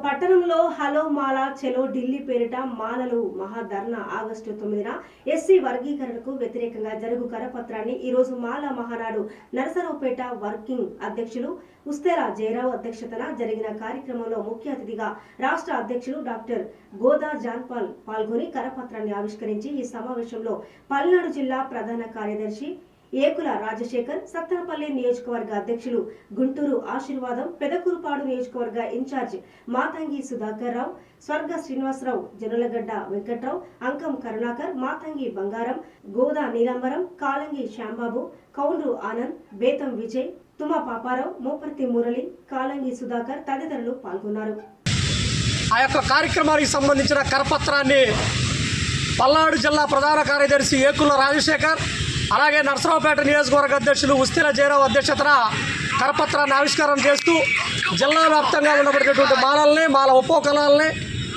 Hello మాలా చెలో ఢిల్లీ పేరిట మాలలు maha dharna August తొమ్మిదిన ఎస్సీ వర్గీకరణకు వ్యతిరేకంగా జరుగు కరపత్రాన్ని ఈరోజు మాల మహానాడు నరసరావుపేట వర్కింగ్ అధ్యక్షులు ఉస్తేరా జయరావు అధ్యక్షతన జరిగిన కార్యక్రమంలో ముఖ్య అతిథిగా రాష్ట్ర అధ్యక్షులు డాక్టర్ గోదా జాన్పాల్ పాల్గొని కరపత్రాన్ని ఆవిష్కరించి ఈ సమావేశంలో పల్నాడు జిల్లా ప్రధాన కార్యదర్శి ఏకుల రాజశేఖర్ సత్తనపల్లి నియోజకవర్గ అధ్యక్షులు గుంటూరు ఆశీర్వాదం పెదకూరుపాడు నియోజకవర్గ ఇన్ఛార్జ్ మాతంగి సుధాకర్ రావు స్వర్గ శ్రీనివాసరావు జనులగడ్డ వెంకట్రావు అంకం కరుణాకర్ మాతంగి బంగారం గోదా నీలాంబరం కాలంగి శ్యాంబాబు కౌండ్రు ఆనంద్ బేతం విజయ్ తుమ పాపారావు మోపర్తి మురళి కాలంగి సుధాకర్ తదితరులు పాల్గొన్నారు. ఆ యొక్క కార్యక్రమానికి సంబంధించిన కరపత్రాన్ని పల్నాడు జిల్లా ప్రధాన కార్యదర్శి ఏకుల రాజశేఖర్ అలాగే నరసరావుపేట నియోజకవర్గ అధ్యక్షులు ఉస్తిల జయరావు అధ్యక్షతన కరపత్రాన్ని ఆవిష్కారం చేస్తూ జిల్లా వ్యాప్తంగా ఉండబడినటువంటి మాలల్ని మాల ఉపకులాలని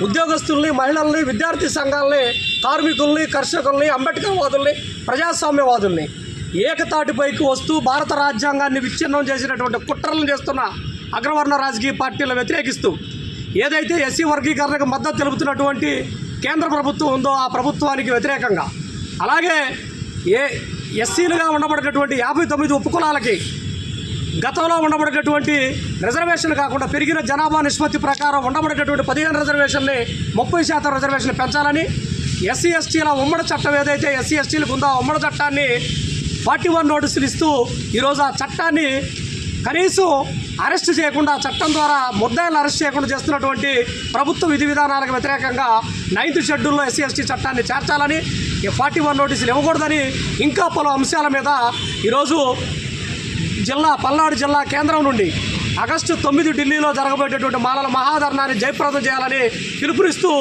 ఉద్యోగస్తుల్ని మహిళల్ని విద్యార్థి సంఘాలని కార్మికుల్ని కర్షకుల్ని అంబేద్కర్వాదుల్ని ప్రజాస్వామ్యవాదుల్ని ఏకతాటిపైకి వస్తూ భారత రాజ్యాంగాన్ని విచ్ఛిన్నం చేసినటువంటి కుట్రలను చేస్తున్న అగ్రవర్ణ రాజకీయ పార్టీలను వ్యతిరేకిస్తూ ఏదైతే ఎస్సీ వర్గీకరణకు మద్దతు తెలుపుతున్నటువంటి కేంద్ర ప్రభుత్వం ఉందో ఆ ప్రభుత్వానికి వ్యతిరేకంగా. అలాగే ఏ ఎస్సీలుగా ఉండబడినటువంటి యాభై తొమ్మిది ఉపకులాలకి గతంలో ఉండబడినటువంటి రిజర్వేషన్ కాకుండా పెరిగిన జనాభా నిష్పత్తి ప్రకారం ఉండబడేటటువంటి పదిహేను రిజర్వేషన్ని ముప్పై శాతం రిజర్వేషన్లు పెంచాలని ఎస్సీ ఎస్టీల ఉమ్మడి చట్టం ఏదైతే ఎస్సీ ఎస్టీలకు ఉందో ఆ ఉమ్మడి చట్టాన్ని ఫార్టీ వన్ నోటీసులు ఇస్తూ ఈరోజు ఆ చట్టాన్ని కనీసం అరెస్ట్ చేయకుండా చట్టం ద్వారా ముద్దాయిలను అరెస్ట్ చేయకుండా చేస్తున్నటువంటి ప్రభుత్వ విధి విధానాలకు వ్యతిరేకంగా నైన్త్ షెడ్యూల్లో ఎస్సీ ఎస్టీ చట్టాన్ని చేర్చాలని ఈ ఫార్టీ వన్ నోటీసులు ఇవ్వకూడదని ఇంకా పలు అంశాల మీద ఈరోజు జిల్లా పల్నాడు జిల్లా కేంద్రం నుండి ఆగస్టు తొమ్మిది ఢిల్లీలో జరగబోయేటటువంటి మాలల మహాధర్నాన్ని జయప్రదం చేయాలని పిలుపునిస్తూ